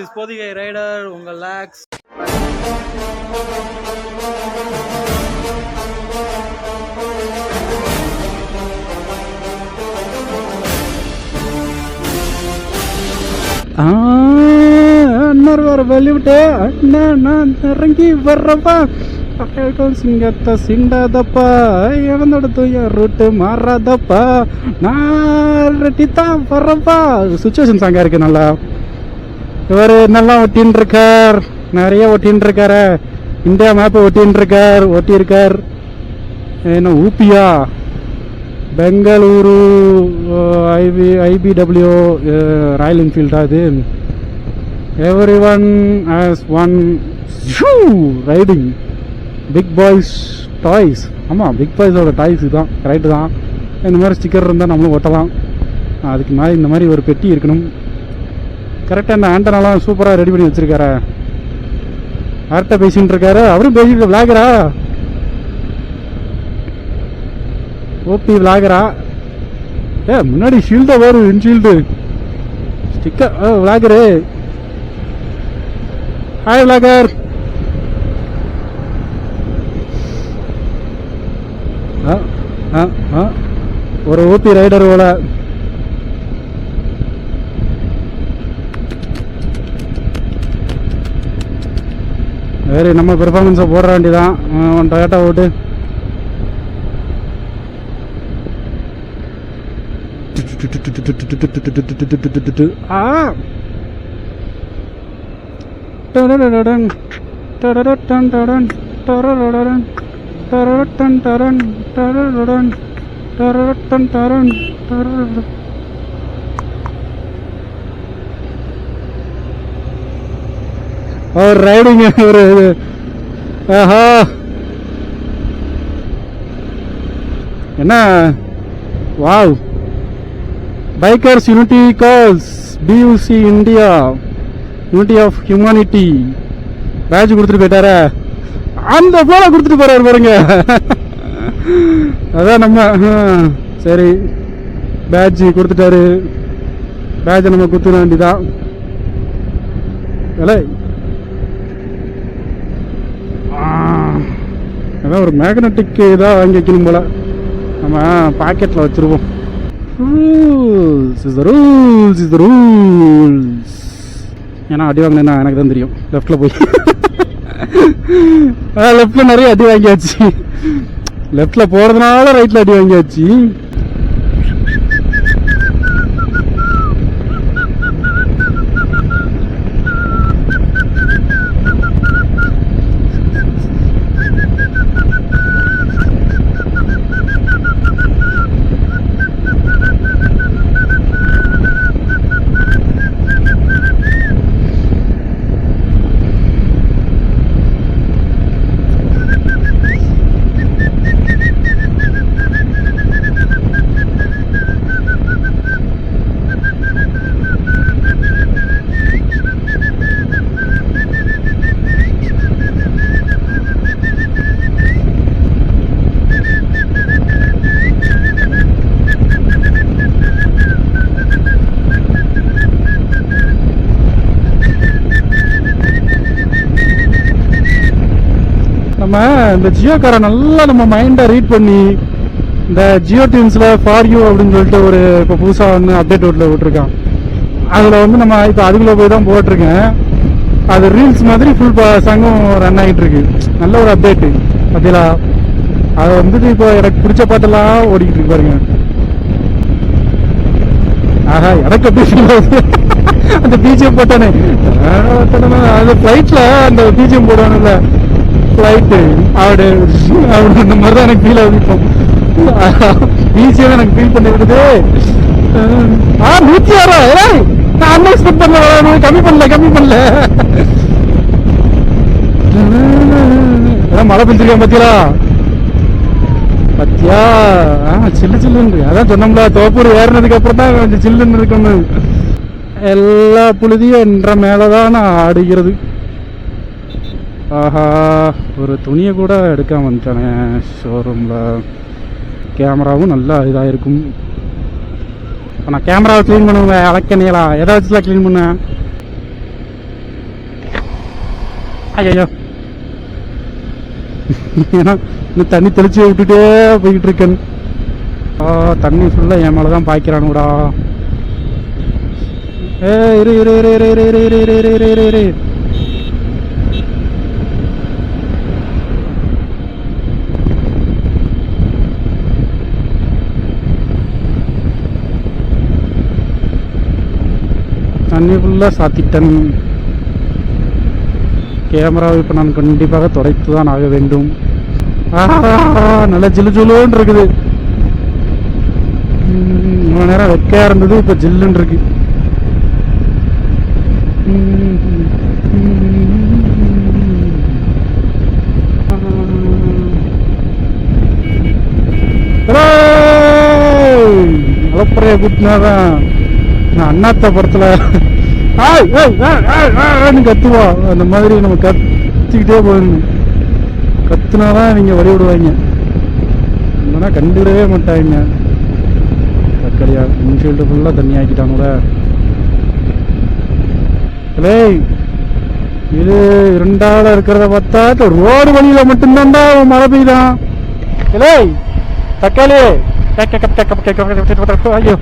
Is rider உங்கள் லேக்ஸ் அண்ணர் வர அண்ணா நான் இறங்கி வர்றப்பா. பக்கம் சிங்கத்தை சிண்டாதப்பா இறந்தோட தூய ரூட்டு மாறாதப்பா. நான் ரெட்டி தான் வர்றப்பா சுச்சுவேஷன் சாங்கா இருக்கு நல்லா. இவர் நல்லா ஒட்டின்னு இருக்கார் நிறைய ஒட்டின்னு இருக்காரு இந்தியா மேப்பை ஒட்டின்னு இருக்கார் ஒட்டியிருக்கார். என்ன ஊப்பியா பெங்களூரு ஐபி ஐபிடபிள்யூ ராயல் என்ஃபீல்டா இது. Every one has one riding big boys toys ஆமாம் பிக் பாய்ஸோட டாய்ஸ் தான் கரெக்டு தான். இந்த மாதிரி ஸ்டிக்கர் இருந்தால் நம்மளும் ஒட்டலாம் அதுக்கு மேலே இந்த மாதிரி ஒரு பெட்டி இருக்கணும். கரெக்டாக இந்த ஆண்டனாலாம் சூப்பராக ரெடி பண்ணி வச்சிருக்காரு? யார்கிட்ட பேசிட்டு இருக்காரு. அவரும் பேசிட்டு விளாகரா ஓபி விளாகரா ஏ முன்னாடி ஷீல்டா வரும் இன்ஷீல்டு ஸ்டிக்கர் விளாகரு ஹாய் விளாகர் ஒரு ஓபி ரைடர் போல. வேறு நம்ம பெர்ஃபார்மன்ஸை போட வேண்டியதான் டொயோட்டா ஓட்டு. ஆ. டடடடடன், டடடடன் டடன், டரடடடன், டரடடன் டரன், டரடடன், டரடடன் டரன், அவர் ரைடிங் ஒரு இது. ஆஹா. என்ன? Wow. Bikers unity calls. PUC India. Unity of humanity. Patch கொடுத்துட்டு போயிட்டாரா. அந்த போல கொடுத்துட்டு போறாரு பாருங்க. அதான் நம்ம சரி. பேட்ச் கொடுத்துட்டாரு. பேட்சை நம்ம கொடுத்துட வேண்டிதான் இல்லை ஏதோ ஒரு மேக்னெட்டிக் இதாக வாங்கி வைக்கணும் போல. நம்ம பாக்கெட்டில் வச்சுருவோம். Rules is the rules is the rules ஏன்னா அடி வாங்கினா எனக்கு தான் தெரியும். லெஃப்டில் போய். லெஃப்டில் நிறைய அடி வாங்கியாச்சு. லெஃப்டில் போகிறதுனால ரைட்டில் அடி வாங்கியாச்சு. நம்ம இந்த ஜியோக்காரை நல்லா நம்ம மைண்டை ரீட் பண்ணி இந்த ஜியோ டீம்ஸில் ஃபார் யூ அப்படின்னு சொல்லிட்டு ஒரு இப்போ புதுசாக வந்து அப்டேட் வீட்டில் விட்டுருக்கான். அதில் வந்து நம்ம இப்போ அதுக்குள்ளே போய் தான் போட்டிருக்கேன். அது ரீல்ஸ் மாதிரி ஃபுல் சங்கம் ரன் ஆகிட்டு இருக்கு நல்ல ஒரு அப்டேட்டு பார்த்தீங்களா அது வந்துட்டு இப்போ எனக்கு பிடிச்ச பாட்டெல்லாம் ஓடிக்கிட்டு இருக்கு பாருங்க. ஆஹா எனக்கு அப்படி அந்த பிஜிஎம் போட்டானே. அந்த ஃப்ளைட்ல அந்த பிஜிஎம் போடுவானுல்ல. ஃப்ளைட்டு அவடு அவடு அந்த மாதிரி தான் எனக்கு ஃபீல் ஆகுது இப்போ. எனக்கு ஃபீல் பண்ணி விடுது ஆ நூத்தி ஆறா? ஏய் நான் அன்ன பண்ணல கம்மி பண்ணல கம்மி பண்ணல. அதான் மழை பெஞ்சிருக்கேன் பாத்தீங்களா பத்தியா? சில்லு சில்லுன்னு. அதான் சொன்னோம்ல தோப்பூர் ஏறினதுக்கு அப்புறம் தான் கொஞ்சம் சில்லுன்னு இருக்கணும் எல்லா புழுதியும் என்ற மேலதான் நான் ஆடுகிறது. ஆஹா ஒரு துணியை கூட எடுக்காமல் வந்துட்டானே ஷோரூமில் கேமராவும் நல்லா இதாக இருக்கும் இப்போ நான் கேமராவை க்ளீன் பண்ணுவேன் அலக்கணியலா எதை வச்சுலாம் க்ளீன் பண்ணேன் ஐயோ ஏன்னா இன்னும் தண்ணி தெளிச்சு விட்டுட்டே போய்கிட்டு இருக்கேன் ஆ தண்ணி ஃபுல்லாக என் மேலே தான் பாய்க்கிறானுடா ஏ இரு இரு இரு இரு இரு இரு இரு இரு இரு இரு இரு தண்ணி ஃபுல்லாக சாத்திட்டேன். கேமராவை இப்போ நான் கண்டிப்பாக துடைத்து தான் ஆக வேண்டும். ஆஹா, நல்ல ஜிலு ஜிலுன்னு இருக்குது. இவ்வளோ நேரம் வெக்கையாக இருந்தது இப்போ ஜில்லுன்னு இருக்கு. ம், ம், நான் அண்ணாத்த படத்துல ஆய், ஏய், கத்துவா அந்த மாதிரி நம்ம கத்திக்கிட்டே போயிடணும் கத்துனாதான் நீங்க வழி விடுவாங்க இல்லைன்னா கண்டுவிடவே மாட்டாங்க தக்கடியா இன்ஃபீல்டு ஃபுல்லாக தண்ணி ஆக்கிட்டாங்களே இது இரண்டாவது இருக்கிறத பார்த்தா ரோடு வழியில மட்டும்தான்டா மழை பெய்தான் ஏய் தக்காளி கேக்க, கேக்க, கேக்க, ஐயோ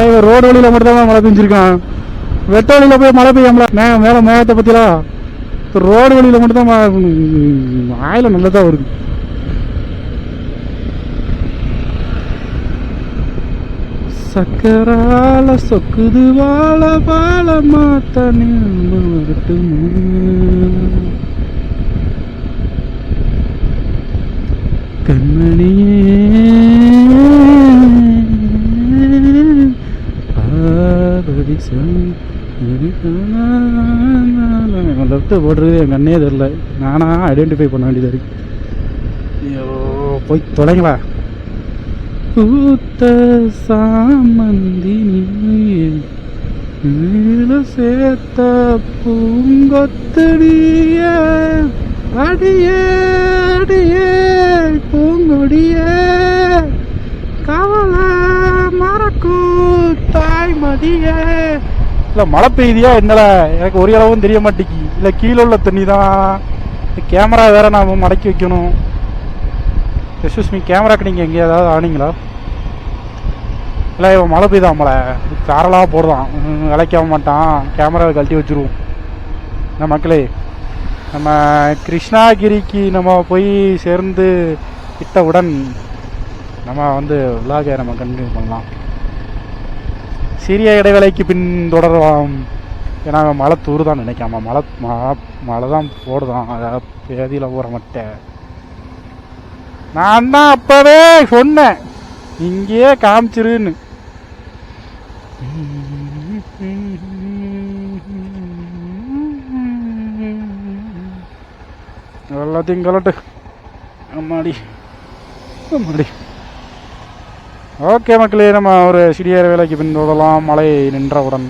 இல்லை இவன் ரோடு வழியில மட்டும் தான் மழை பெஞ்சிருக்கான். வெட்ட வழியில போய் மழை பெய்யாமல? மேல மேகத்தை பத்திலாம் ரோடு வழியில மட்டும் தான் ஆயில நல்லதா வருது. சக்கரால சொக்குது வாழ வாழ மாத்தானே கண்மணியே. லெஃப்ட்டு போடுறது என் கண்ணே தெரில நானா ஐடென்டிஃபை பண்ண வேண்டியது இருக்கு. ஐயோ போய் தொலைங்களா பூத்த சாமந்தி நீல சேர்த்த பூங்கொத்தடிய அடியே அடியே பூங்கொடியே. தாய்மதியே இல்லை மழை பெய்யுதியா என்னடா? எனக்கு ஒரு அளவும் தெரிய மாட்டேங்கி. இல்லை கீழே உள்ள தண்ணி தான் கேமரா வேற நாம மடக்கி வைக்கணும். எஸ்எஸ் மீ கேமராக்கு நீங்கள் எங்கே ஏதாவது ஆனீங்களா? இல்லை இவன் மழை பெய்தான் மழை? காரலாக போடுறான். விளைக்காம மாட்டான். கேமராவை கழட்டி வச்சிருவோம். என்ன மக்களே? நம்ம கிருஷ்ணாகிரிக்கு நம்ம போய் சேர்ந்து விட்டவுடன் நம்ம வந்து விலாகை நம்ம கண்டினியூ பண்ணலாம். சிறிய இடைவேளைக்கு பின் தொடரலாம் ஏன்னா அவன் மழை தூருதான் நினைக்காம மழை மழை மழை தான் போடுதான். அதாவது பேதியில் போகிற மட்டை நான் தான் அப்பவே சொன்னேன். இங்கேயே காமிச்சிருன்னு. எல்லாத்தையும் கலட்டு. அம்மாடி. அம்மாடி. ஓகே மக்களே நம்ம ஒரு சிறிய வேலைக்கு பின்தொடரலாம் மழை நின்றவுடன்.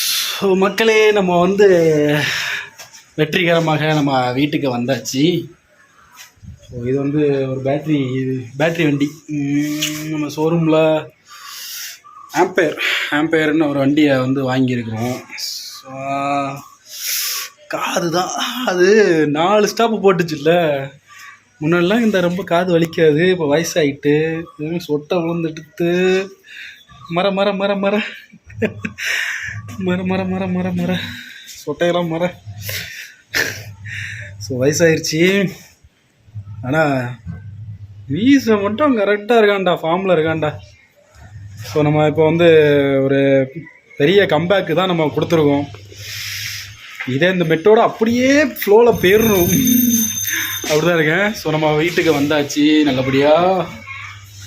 ஸோ மக்களே நம்ம வந்து வெற்றிகரமாக நம்ம வீட்டுக்கு வந்தாச்சு. ஸோ இது வந்து ஒரு பேட்ரி பேட்ரி வண்டி. நம்ம ஷோரூமில் ஆம்பேர் ஆம்பேர்னு ஒரு வண்டியை வந்து வாங்கியிருக்கிறோம். ஸோ காது தான் அது நாலு ஸ்டாப்பு போட்டுச்சுல்ல. முன்னாடிலாம் இந்த ரொம்ப காது வலிக்காது இப்போ வயசாயிட்டு சொட்டை விழுந்துட்டு மர மர மர மர. மர மர மர மர மர. சொட்டையெல்லாம் மர. ஸோ வயசாயிருச்சு. ஆனால் வீசை மட்டும் கரெக்டாக இருக்கான்டா ஃபார்மில் இருக்கான்டா. ஸோ நம்ம இப்போ வந்து ஒரு பெரிய கம்பேக்கு தான் நம்ம கொடுத்துருக்கோம். இதே இந்த மெட்டோட அப்படியே ஃப்ளோவில் போயிடணும். அப்படிதான் இருக்கேன். ஸோ நம்ம வீட்டுக்கு வந்தாச்சு நல்லபடியாக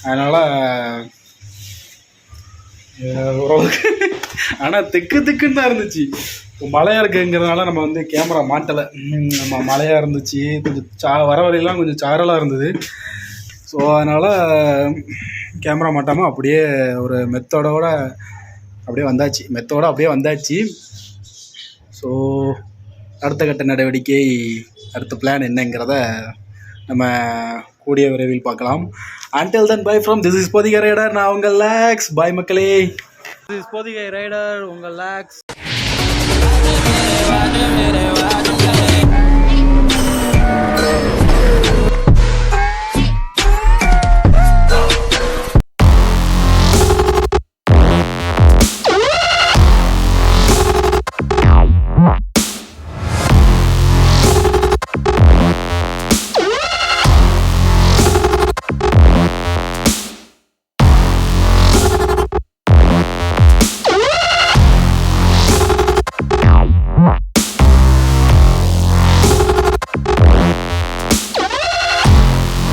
அதனால் ஓரளவுக்கு. ஆனால் திக்கு திக்குன்னு தான் இருந்துச்சு. மழையாக இருக்குங்கிறதுனால நம்ம வந்து கேமரா மாட்டலை. நம்ம மழையாக இருந்துச்சு. கொஞ்சம் சா வர வரையெல்லாம் கொஞ்சம் சாரலாக இருந்தது. ஸோ அதனால் கேமரா மாட்டாமல் அப்படியே ஒரு மெத்தோட அப்படியே வந்தாச்சு. மெத்தோட அப்படியே வந்தாச்சு. ஸோ அடுத்த கட்ட நடவடிக்கை அடுத்த பிளான் என்னங்கிறத நம்ம கூடிய விரைவில் பார்க்கலாம். Until then bye from this is பொதிகரையடர் நான் உங்கள் லேக்ஸ் பாய் மக்களே. திஸ் இஸ் போதிகை ரைடர் உங்கள் லேக்ஸ்